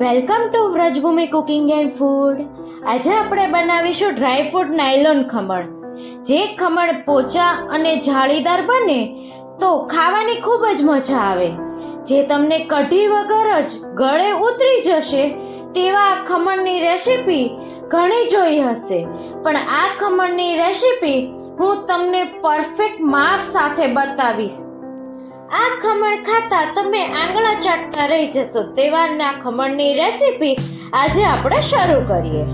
Welcome to Vrajbhumi cooking and food. આજે આપણે બનાવીશું ડ્રાય ફ્રૂટ નાયલોન ખમણ. જે ખમણ પોચા અને જાળીદાર બને તો ખાવાની ખૂબ જ મજા આવે. જે તમને કઢી વગર જ ગળે ઉતરી જશે તેવા ખમણની રેસીપી ઘણી જોઈ હશે. પણ આ ખમણની રેસીપી હું તમને પરફેક્ટ માપ સાથે બતાવીશ. આ ખમણ ખાતા તમે આંગળા ચાટતા રહી જશો. તેવાના ખમણની રેસીપી આજે આપણે શરૂ કરીએ.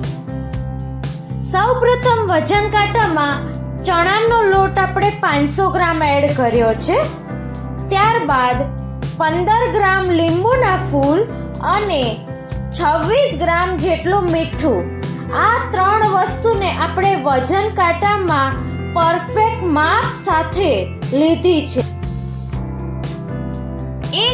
સૌપ્રથમ વજન કાંટામાં ચણાનો લોટ આપણે પાંચસો ગ્રામ એડ કર્યો છે. ત્યારબાદ પંદર ગ્રામ લીંબુના ફૂલ અને છવ્વીસ ગ્રામ જેટલું મીઠું. આ ત્રણ વસ્તુને આપણે વજન કાંટામાં પરફેક્ટ માપ સાથે લીધી છે.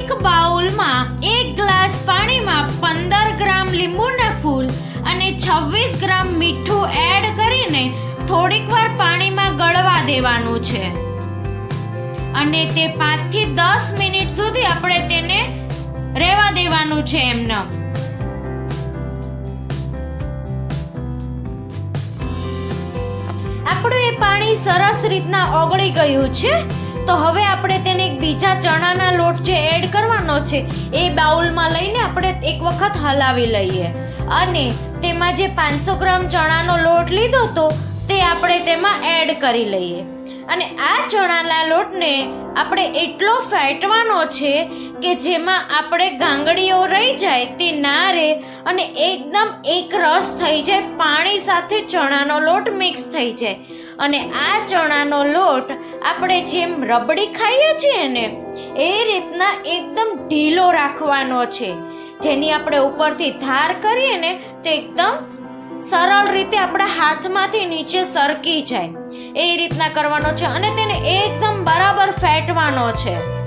એક બાઉલમાં એક ગ્લાસ પાણીમાં પંદર ગ્રામ લીંબુના ફૂલ અને છવ્વીસ ગ્રામ મીઠું એડ કરીને થોડીક વાર પાણીમાં ગળવા દેવાનું છે. અને તે પાંચથી દસ મિનિટ સુધી આપણે તેને રહેવા દેવાનું છે એમને. આપણું એ પાણી સરસ રીતના ઓગળી ગયું છે. તો હવે આપણે તેને એક બીજા ચણાના લોટ જે એડ કરવાનો છે, એ બાઉલમાં લઈને આપણે એક વખત હલાવી લઈએ. અને તેમાં જે પાંચસો ગ્રામ ચણાનો લોટ લીધો હતો તે આપણે તેમાં એડ કરી લઈએ. અને આ ચણાના લોટને આપણે એટલો ફેટવાનો છે કે જેમાં આપણે ગાંગડીઓ રહી જાય તે ના રહે અને એકદમ એક રસ થઈ જાય, પાણી સાથે ચણાનો લોટ મિક્સ થઈ જાય. અને આ ચણાનો લોટ આપણે જેમ રબડી ખાઈએ છીએ ને, એ રીતના એકદમ ઢીલો રાખવાનો છે. જેની આપણે ઉપરથી ધાર કરીએ ને, તો એકદમ સરળ રીતે આપણા હાથમાંથી નીચે સરકી જાય. એ રીતના કરવાનો છે અને તેને એકદમ બરાબર ફેટવાનો છે.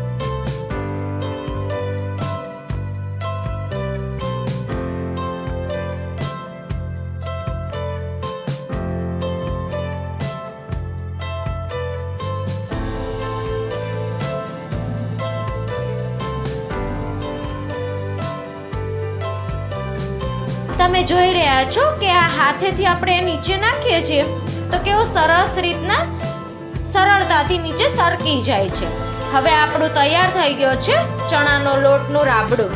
તમે જોઈ રહ્યા છો કે આ હાથેથી આપણે નીચે નાખીએ છીએ, તો કેવો સરસ રીતના સરળતાથી નીચે સરકી જાય છે. હવે આપણું તૈયાર થઈ ગયો છે ચણાનો લોટનું રાબડું.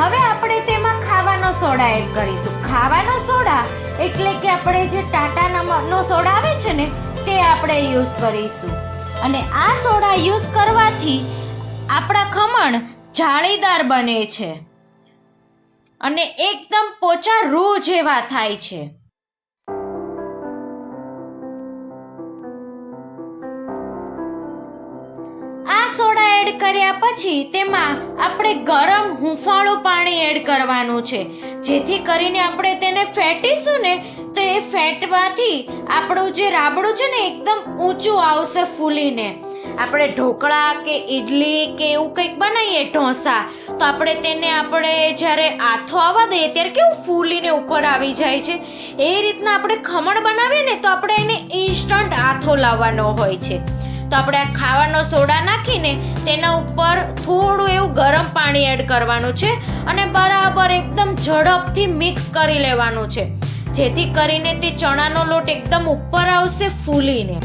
હવે આપણે તેમાં ખાવાનો સોડા એડ કરીશું. ખાવાનો સોડા એટલે કે આપણે જે ટાટા નમકનો સોડા આવે છે ને, તે આપણે યુઝ કરીશું. અને આ સોડા યુઝ કરવાથી આપણા ખમણ જાળીદાર બને છે. અને એકદમ પોચા રૂ જેવા થાય છે. આ સોડા એડ કર્યા પછી તેમાં આપણે ગરમ હુંફાળું પાણી એડ કરવાનું છે. જેથી કરીને આપણે તેને ફેટીશું ને તો એ ફેટવાથી આપણું જે રાબડું છે ને એકદમ ઊંચું આવશે ફૂલીને. આપણે ઢોકળા કે ઈડલી કે એવું કંઈક બનાવીએ ઢોસા તો આપણે તેને આપણે જ્યારે આથો આવવા દઈએ ત્યારે કેવું ફૂલીને ઉપર આવી જાય છે. એ રીતના આપણે ખમણ બનાવીએ ને તો આપણે એને ઇન્સ્ટન્ટ આથો લાવવાનો હોય છે. તો આપણે આ ખાવાનો સોડા નાખીને તેના ઉપર થોડું એવું ગરમ પાણી એડ કરવાનું છે અને બરાબર એકદમ ઝડપથી મિક્સ કરી લેવાનું છે. જેથી કરીને તે ચણાનો લોટ એકદમ ઉપર આવશે ફૂલીને.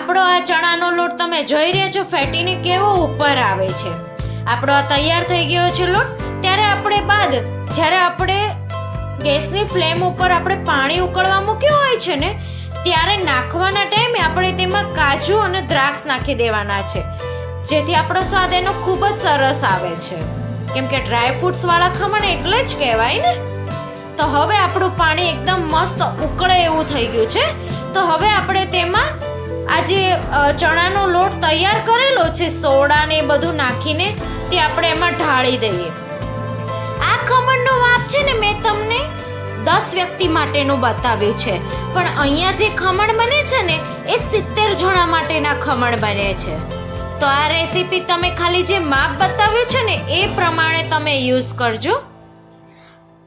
આપણો આ ચણાનો લોટ તમે જોઈ રહ્યા છો, ફેટીને કેવો ઉપર આવે છે. આપણો આ તૈયાર થઈ ગયો છે લોટ, ત્યારે આપણે બાદ, જ્યારે આપણે ગેસની ફ્લેમ ઉપર આપણે પાણી ઉકળવા મૂક્યું હોય છે ને, ત્યારે નાખવાના ટાઈમે આપણે તેમાં કાજુ અને દ્રાક્ષ નાખી દેવાના છે. જેથી આપણો સ્વાદ એનો ખૂબ જ સરસ આવે છે. કેમ કે ડ્રાય ફ્રૂટ્સ વાળા ખમણ એટલે જ કહેવાય ને. તો હવે આપણું પાણી એકદમ મસ્ત ઉકળે એવું થઈ ગયું છે. તો હવે આપણે તેમાં આ જે ચણાનો લોટ તૈયાર કરેલો છે સોડા ને બધું નાખીને તે આપણે એમાં ઢાળી દઈએ. આ ખમણનો માપ છે ને મેં તમને દસ વ્યક્તિ માટેનું બતાવ્યું છે. પણ અહીંયા જે ખમણ બને છે ને, એ સિત્તેર જણા માટેના ખમણ બને છે. તો આ રેસીપી તમે ખાલી જે માપ બતાવ્યું છે ને, એ પ્રમાણે તમે યુઝ કરજો.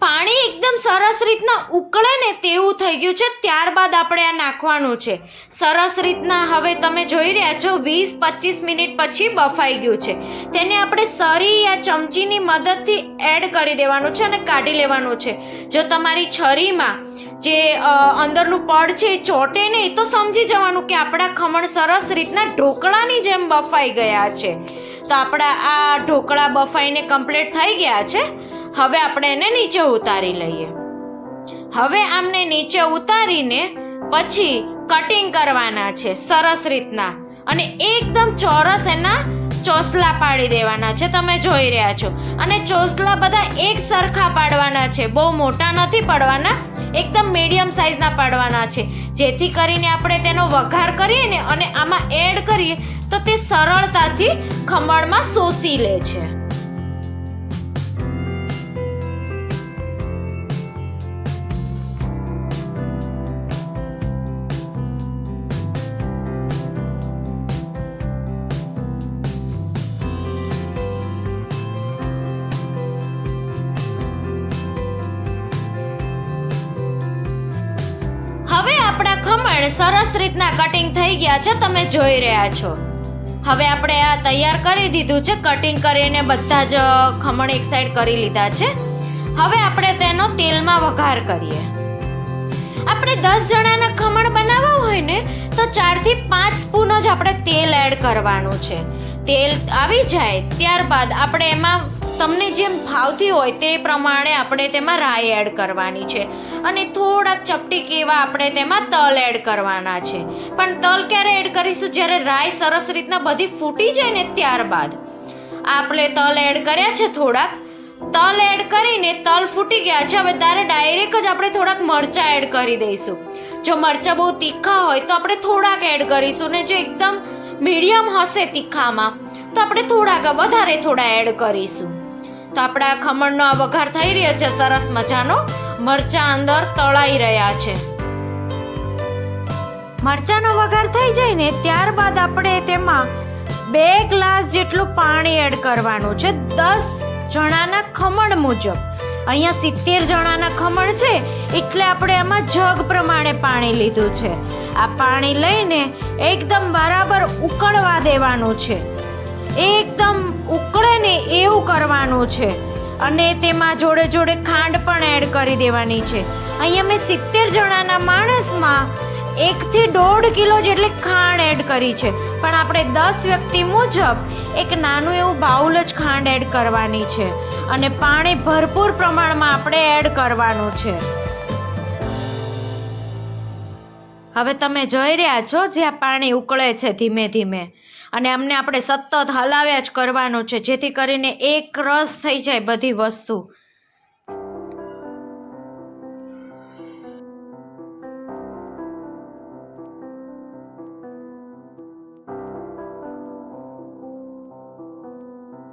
પાણી એકદમ સરસ રીતના ઉકળે ને તેવું થઈ ગયું છે. ત્યારબાદ આપણે આ નાખવાનું છે. સરસ રીતના હવે તમે જોઈ રહ્યા છો, વીસ પચીસ મિનિટ પછી બફાઈ ગયું છે. તેને આપણે સરી યા ચમચીની મદદથી એડ કરી દેવાનું છે અને કાઢી લેવાનું છે. જો તમારી છરીમાં જે અંદરનું પડ છે એ ચોટે નહીં, તો સમજી જવાનું કે આપણા ખમણ સરસ રીતના ઢોકળાની જેમ બફાઈ ગયા છે. તો આપણા આ ઢોકળા બફાઈને કમ્પ્લીટ થઈ ગયા છે. હવે આપણે એને નીચે ઉતારી લઈએ. હવે આમને નીચે ઉતારીને પછી કટિંગ કરવાના છે, સરસ રીતના. અને એકદમ ચોરસ એના ચોસલા પાડી દેવાના છે, તમે જોઈ રહ્યા છો. અને ચોસલા બધા એક સરખા પાડવાના છે, બહુ મોટા નથી પાડવાના, એકદમ મીડિયમ સાઇઝના પાડવાના છે. જેથી કરીને આપણે તેનો વઘાર કરીએ ને અને આમાં એડ કરીએ તો તે સરળતાથી ખમણમાં શોષી લે છે. આપણા સરસ રીતના કટિંગ થઈ ગયા છે, તમે જોઈ રહ્યા છો. હવે આપણે આ તૈયાર કરી દીધું છે કટિંગ કરીને બધા જ ખમણ એક સાઈડ કરી લીધા છે. હવે આપણે તેનો તેલમાં વઘાર કરીએ. આપણે દસ જણાના ખમણ બનાવવા હોય ને, તો ચારથી પાંચ સ્પૂન જ આપણે તેલ એડ કરવાનું છે. તેલ આવી જાય, ત્યારબાદ આપણે એમાં તમને જેમ ભાવતી હોય તે પ્રમાણે આપણે તેમાં રાઈ એડ કરવાની છે. અને થોડાક ચપટીક એવા આપણે તેમાં તલ એડ કરવાના છે. પણ તલ ક્યારે એડ કરીશું? જ્યારે રાઈ સરસ રીતના બધી ફૂટી જાય ને ત્યારબાદ. આપણે તલ એડ કર્યા છે થોડાક. તલ એડ કરીને તલ ફૂટી ગયા છે. હવે તારે ડાયરેક્ટ જ આપણે થોડાક મરચાં એડ કરી દઈશું. જો મરચાં બહુ તીખા હોય તો આપણે થોડાક એડ કરીશું. ને જો એકદમ મીડિયમ હશે તીખામાં, તો આપણે થોડાક વધારે થોડા એડ કરીશું. તો આપણા ખમણનો આ વઘાર થઈ રહ્યો છે, સરસ મજાનો. મરચાં અંદર તળાઈ રહ્યા છે. મરચાંનો વઘાર થઈ જાય ને, ત્યારબાદ આપણે તેમાં બે ગ્લાસ જેટલું પાણી એડ કરવાનું છે, દસ જણાના ખમણ મુજબ. અહીંયા સિત્તેર જણાના ખમણ છે, એટલે આપણે આમાં જગ પ્રમાણે પાણી લીધું છે. આ પાણી લઈને એકદમ બરાબર ઉકળવા દેવાનું છે. એકદમ ઉકળે ને એવું કરવાનું છે. અને તેમાં જોડે જોડે ખાંડ પણ એડ કરી દેવાની છે. અહીંયા મેં સિત્તેર જણાના માણસમાં એકથી દોઢ કિલો જેટલી ખાંડ એડ કરી છે. પણ આપણે દસ વ્યક્તિ મુજબ એક નાનું એવું બાઉલ જ ખાંડ એડ કરવાની છે. અને પાણી ભરપૂર પ્રમાણમાં આપણે એડ કરવાનું છે. હવે તમે જોઈ રહ્યા છો જે આ પાણી ઉકળે છે ધીમે ધીમે. અને અમને આપણે સતત હલાવ્યા જ કરવાનું છે, જેથી કરીને એક રસ થઈ જાય બધી વસ્તુ.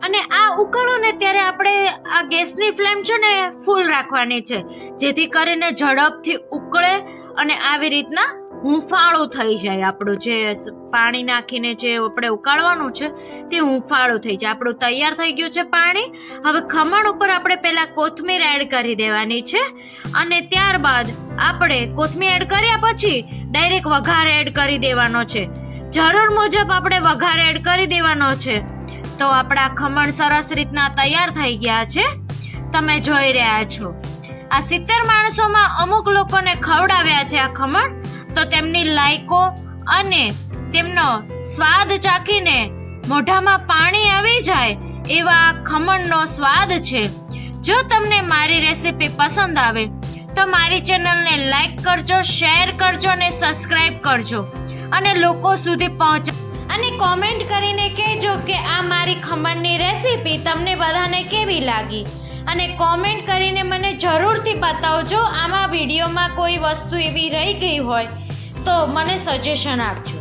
અને આ ઉકળો ને ત્યારે આપણે આ ગેસની ફ્લેમ છે ને, ફૂલ રાખવાની છે, જેથી કરીને ઝડપથી ઉકળે અને આવી રીતના હુંફાળું થઈ જાય આપણું જે પાણી નાખીને જે આપણે ઉકાળવાનું છે તે હુંફાળું થઈ જાય. આપણું તૈયાર થઈ ગયું છે પાણી. હવે ખમણ ઉપર આપણે પહેલાં કોથમીર એડ કરી દેવાની છે અને ત્યારબાદ આપણે કોથમીર એડ કર્યા પછી ડાયરેક્ટ વઘાર એડ કરી દેવાનો છે. જરૂર મુજબ આપણે વઘાર એડ કરી દેવાનો છે. તો આપણા ખમણ સરસ રીતના તૈયાર થઈ ગયા છે. તમે જોઈ રહ્યા છો. આ સિત્તેર માણસોમાં અમુક લોકોને ખવડાવ્યા છે આ ખમણ. તો તેમની લાયકો અને તેમનો સ્વાદ ચાખીને મોઢામાં પાણી આવી જાય એવા ખમણનો સ્વાદ છે. જો તમને મારી રેસીપી પસંદ આવે, તો મારી ચેનલને લાઈક કરજો, શેર કરજો અને સબસ્ક્રાઇબ કરજો. અને લોકો સુધી પહોંચ. અને કોમેન્ટ કરીને કહેજો કે આ મારી ખમણની રેસીપી તમને બધાને કેવી લાગી? અને કોમેન્ટ કરીને મને જરૂરથી બતાવજો આમાં વિડીયોમાં કોઈ વસ્તુ એવી રહી ગઈ હોય તો મને સજેશન આપજો.